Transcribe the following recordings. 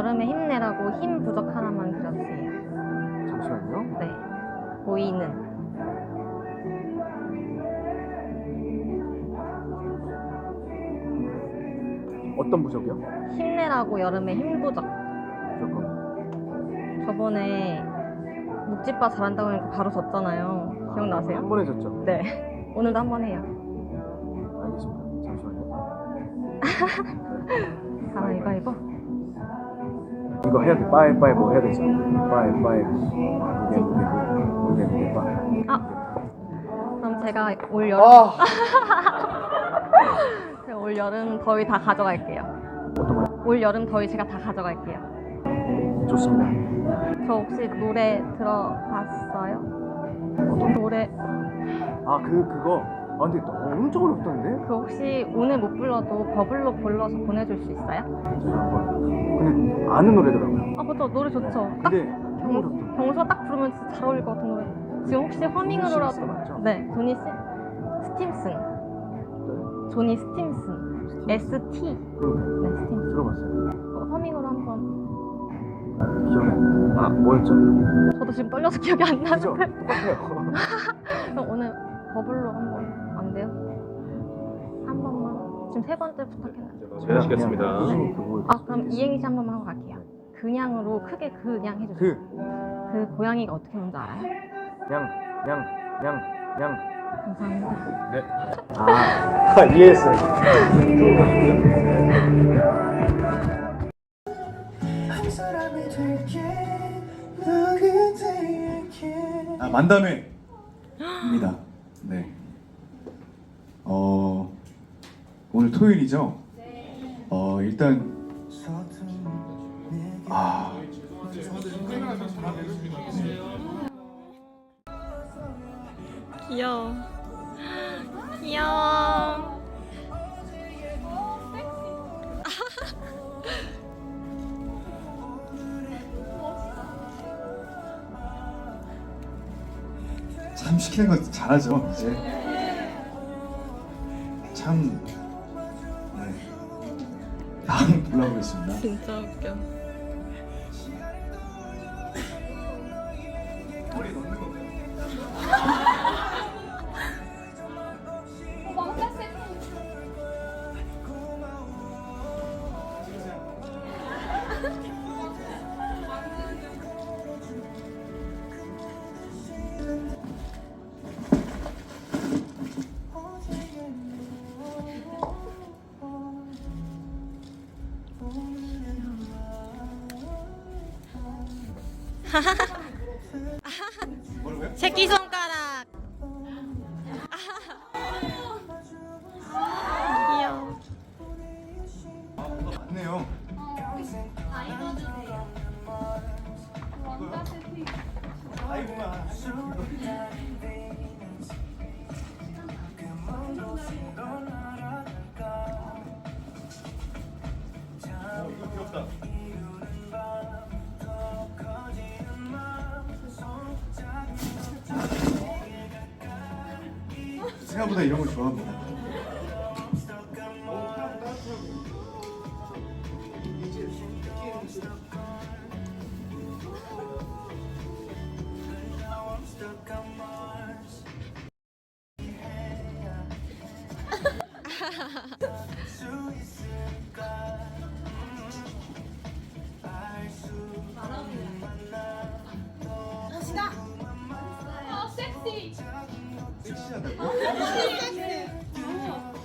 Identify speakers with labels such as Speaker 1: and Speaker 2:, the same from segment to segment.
Speaker 1: 여름에 힘내라고 힘 부족 하나만 그려주세요.
Speaker 2: 잠시만요.
Speaker 1: 네. 보이는.
Speaker 2: 어떤 부적이요?
Speaker 1: 힘내라고 여름에 힘 부족.
Speaker 2: 무조건.
Speaker 1: 저번에 묵집바 잘한다고 하니까 바로 졌잖아요. 기억나세요?
Speaker 2: 한번 해줬죠.
Speaker 1: 네. 오늘도 한 번 해요.
Speaker 2: 알겠습니다. 잠시만요.
Speaker 1: 가위바위보.
Speaker 2: 이거 해야 돼. 빠이 빠이 뭐 해야 되죠. 빠이 빠이 무게 무게 무게 무게 빠.
Speaker 1: 아, 그럼 제가 올 여름,
Speaker 2: 아
Speaker 1: 제가 올 여름 더위 다 가져갈게요.
Speaker 2: 어떤 거요?
Speaker 1: 올 여름 더위 제가 다 가져갈게요.
Speaker 2: 좋습니다.
Speaker 1: 저 혹시 노래 들어봤어요? 노래
Speaker 2: 아 그 그거. 아 근데 엄청 어렵던데?
Speaker 1: 그 혹시 오늘 못 불러도 버블로 불러서 보내줄 수 있어요?
Speaker 2: 제가 한번. 근데 아는 노래더라고요.
Speaker 1: 아 맞다 노래 좋죠. 딱
Speaker 2: 근데.
Speaker 1: 경, 경수가 딱 부르면 진짜 잘 어울릴 것 같은 노래. 지금 혹시 허밍으로라도
Speaker 2: 맞죠?
Speaker 1: 네 조니 스 스팀슨
Speaker 2: 네.
Speaker 1: 조니 스팀슨 S T
Speaker 2: 그럼
Speaker 1: 네 스팀슨
Speaker 2: 들어봤어요.
Speaker 1: 어, 허밍으로 한번
Speaker 2: 기억이 안 나. 아 뭐였죠?
Speaker 1: 저도 지금 떨려서 기억이 안
Speaker 2: 그죠?
Speaker 1: 나는데
Speaker 2: 똑같아요.
Speaker 1: 그럼 오늘 버블로 한번 지금 세 번째 부탁했는데
Speaker 3: 제가 하시겠습니다.
Speaker 2: 꾸준히 그거
Speaker 1: 아 그럼 이행시 한 번만 하고 갈게요 그냥으로 크게 그냥 해주세요
Speaker 2: 그
Speaker 1: 그 고양이가 어떻게 오는지 알아요?
Speaker 2: 냥, 냥, 냥, 냥.
Speaker 1: 감사합니다
Speaker 3: 네.
Speaker 2: 아, 이해했어요.
Speaker 4: 한 사람이 될게 너 그대에게
Speaker 5: 아 만담회입니다. 네. 어 오늘 토요일이죠. 어 일단 아
Speaker 1: 귀여워 귀여워
Speaker 5: 참 시키는 거 잘하죠. 이제 참 네. 불러보겠습니다.
Speaker 1: 진짜 웃겨
Speaker 5: 哈哈哈。 생각보다 이런 걸 좋아합니다.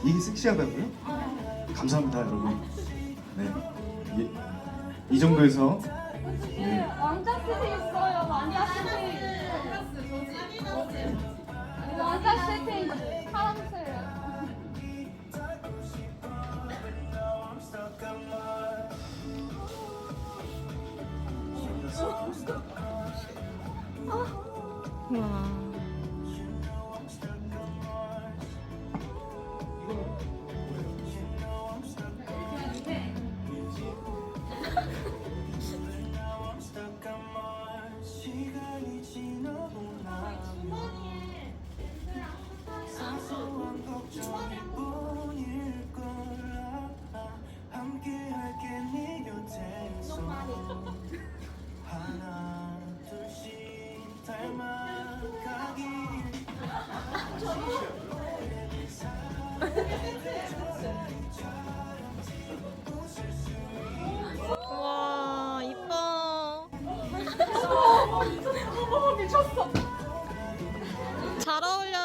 Speaker 5: 이게 섹시하다고요? 감사합니다, 여러분. 네. 이, 이 정도에서 네.
Speaker 6: 왕자 세트 있어요. 왕자 세트. 왕자 세트 파란색.
Speaker 1: 와
Speaker 6: 미쳤어.
Speaker 1: 잘 어울려.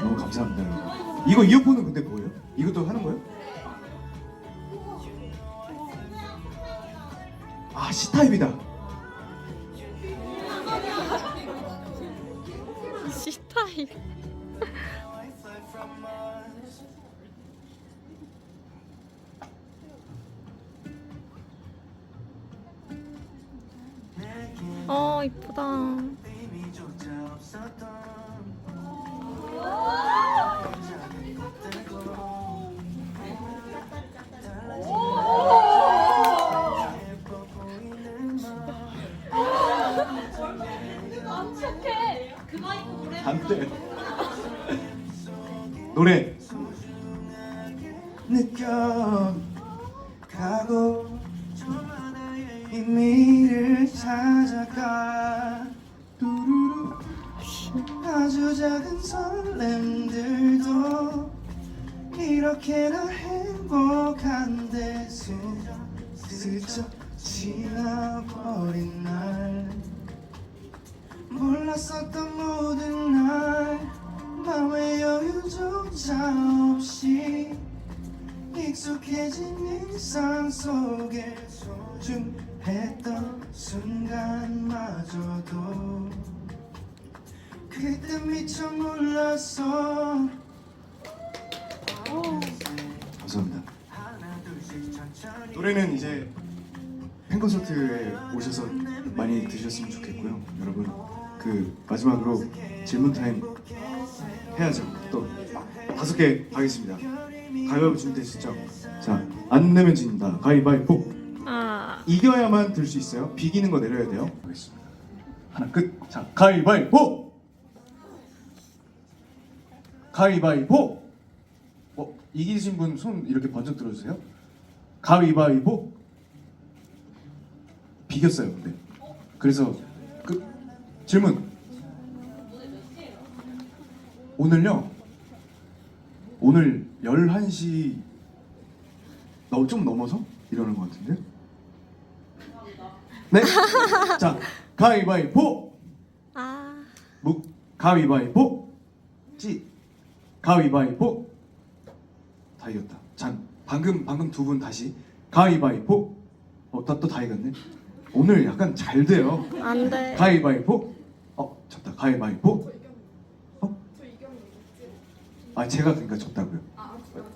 Speaker 5: 너무 감사합니다. 이거 이어폰은 근데 뭐예요? 이것도 하는 거예요? 아 C 타입이다.
Speaker 1: C타입. 어 이쁘다.
Speaker 5: 안돼. 노래.
Speaker 4: 느껴 가고 의미를 찾아가. 두루루. 아주 작은 설렘들도 이렇게 나 행복한데 슬쩍 슬쩍 지나버린 날. 몰랐었던 모든 날 마음의 여유조차 없이 익숙해진 일상 속에 소중
Speaker 5: 노래는 이제 팬콘서트에 오셔서 많이 드셨으면 좋겠고요. 여러분 그 마지막으로 질문 타임 해야죠. 또 다섯 개 가겠습니다. 가위바위보 준비되시죠? 자, 안 내면 진다. 가위바위보.
Speaker 1: 아
Speaker 5: 이겨야만 들 수 있어요. 비기는 거 내려야 돼요. 가겠습니다. 하나 끝. 자, 가위바위보. 가위바위보. 어, 이기신 분 손 이렇게 번쩍 들어주세요. 가위바위보. 비겼어요, 근데. 그래서 끝. 질문. 오늘요. 오늘 11시 너 좀 넘어서 일어나는 것 같은데? 네. 자, 가위바위보.
Speaker 1: 아.
Speaker 5: 묵 가위바위보. 찌 가위바위보. 다 이겼다. 자, 방금 방금 두 분 다시 가위바위보. 어, 나또다 이겼네. 오늘 약간 잘 돼요.
Speaker 1: 안 돼.
Speaker 5: 가위바위보. 어, 졌다. 가위바위보. 어? 아, 제가 그러니까 졌다고요.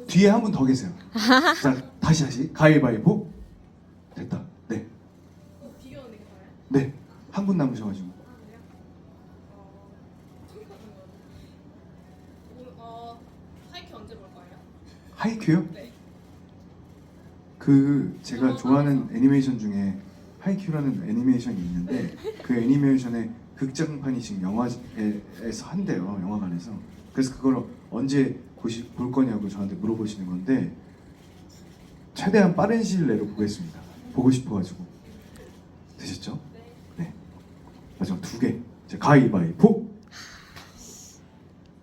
Speaker 5: 뒤에 한 분 더 계세요. 자, 다시 다시 가위바위보. 됐다. 네. 네. 한 분 남으셔가지고.
Speaker 6: 어, 하이큐 언제 볼 거예요?
Speaker 5: 하이큐요?
Speaker 6: 네.
Speaker 5: 그 제가 좋아하는 애니메이션 중에 하이큐라는 애니메이션이 있는데 그 애니메이션의 극장판이 지금 영화에서 한대요 영화관에서. 그래서 그걸 언제 보시, 볼 거냐고 저한테 물어보시는 건데 최대한 빠른 시일 내로 보겠습니다. 보고 싶어가지고. 되셨죠? 네. 마지막 두개. 가위바위보.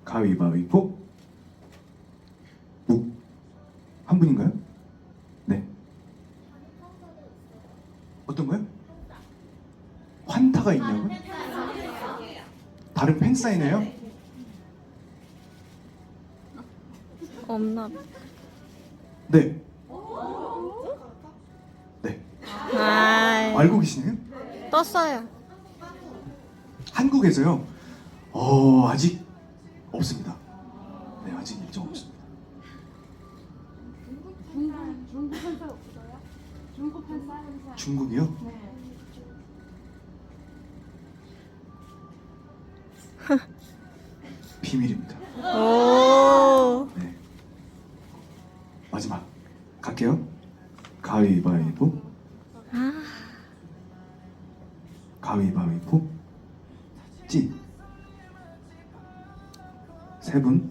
Speaker 5: 가위바위보. 묵한 분인가요? 네. 어떤 거요? 환타가 있냐고요? 다른 팬 사인회요?
Speaker 1: 없나? 봐.
Speaker 5: 네. 네.
Speaker 1: 아.
Speaker 5: 알고 계시네요?
Speaker 1: 떴어요.
Speaker 5: 한국에서요? 어, 아직 없습니다. 네, 아직 일정 없습니다.
Speaker 6: 중국 팬사 없어요? 중국 팬사 팬사.
Speaker 5: 중국이요? 비밀입니다.
Speaker 1: 오.
Speaker 5: 네. 마지막 갈게요. 가위바위보.
Speaker 1: 아.
Speaker 5: 가위바위보. 찌. 세 분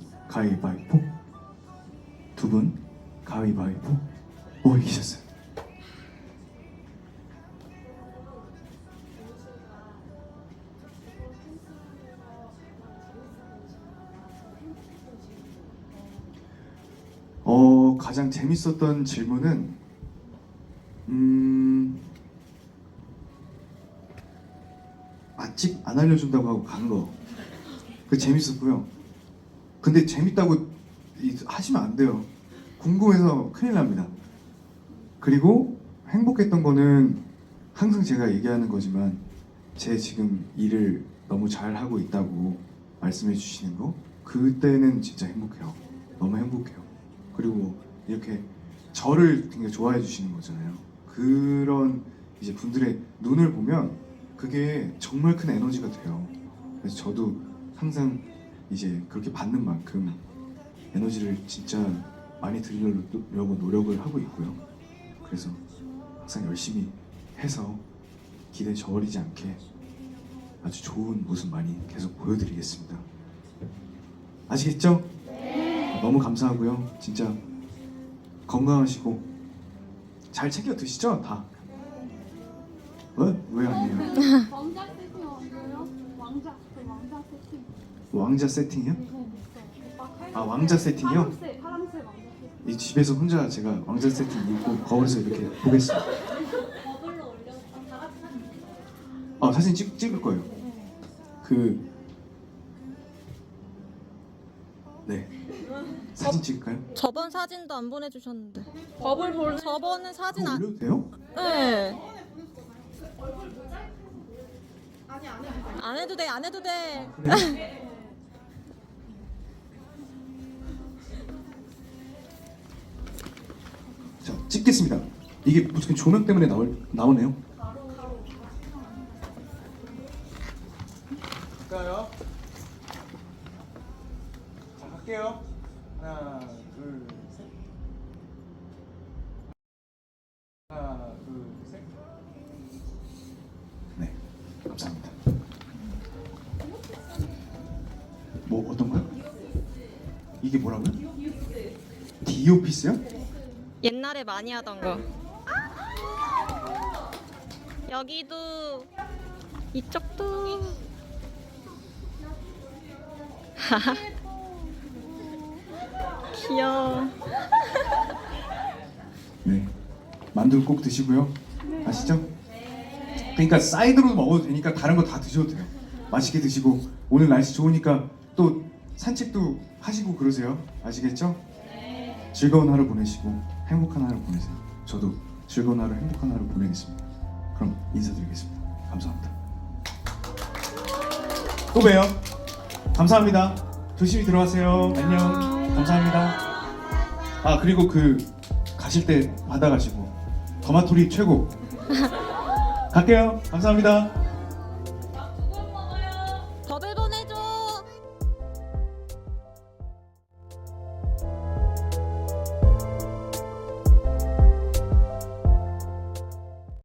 Speaker 5: 가장 재밌었던 질문은 음 맛집 안 알려준다고 하고 간 거. 그 재밌었고요. 근데 재밌다고 이- 하시면 안 돼요. 궁금해서 큰일 납니다. 그리고 행복했던 거는 항상 제가 얘기하는 거지만 제 지금 일을 너무 잘 하고 있다고 말씀해 주시는 거 그때는 진짜 행복해요. 너무 행복해요. 그리고 이렇게 저를 굉장히 좋아해 주시는 거잖아요. 그런 이제 분들의 눈을 보면 그게 정말 큰 에너지가 돼요. 그래서 저도 항상 이제 그렇게 받는 만큼 에너지를 진짜 많이 드리려고 노력을 하고 있고요. 그래서 항상 열심히 해서 기대 저버리지 않게 아주 좋은 모습 많이 계속 보여드리겠습니다. 아시겠죠? 너무 감사하고요. 진짜 건강하시고 잘 챙겨 드시죠? 다. 어? 왜 아니에요?
Speaker 6: 왕자 세팅 없어요? 왕자 그 왕자 세팅.
Speaker 5: 왕자 세팅이요?
Speaker 6: 네, 있어요. 오빠 칼-
Speaker 5: 아 왕자 세팅이요?
Speaker 6: 파란색 파란색 왕자 세팅.
Speaker 5: 이 집에서 혼자 제가 왕자 세팅 입고 거울에서 이렇게 보겠습니다. 아 사진 찍, 찍을 거예요. 그 네. 사진 찍을까요?
Speaker 1: 저번 사진도 안 보내주셨는데. 버블 볼. 저번은 사진
Speaker 5: 그거
Speaker 1: 안.
Speaker 5: 올려도 돼요?
Speaker 1: 네. 안 해도 돼, 안 해도 돼.
Speaker 5: 자 찍겠습니다. 이게 무슨 조명 때문에 나올 나오네요. 이게 뭐라고요? 디오피스요?
Speaker 1: 옛날에 많이 하던 거. 여기도 이쪽도. 귀여워.
Speaker 5: 네, 만두 꼭 드시고요. 아시죠? 그러니까 사이드로 먹어도 되니까 다른 거 다 드셔도 돼요. 맛있게 드시고 오늘 날씨 좋으니까 또 산책도 하시고 그러세요. 아시겠죠? 즐거운 하루 보내시고 행복한 하루 보내세요. 저도 즐거운 하루, 행복한 하루 보내겠습니다. 그럼 인사드리겠습니다. 감사합니다. 또 봬요. 감사합니다. 조심히 들어가세요. 안녕. 감사합니다. 아 그리고 그 가실 때 받아가시고 더마토리 최고. 갈게요. 감사합니다.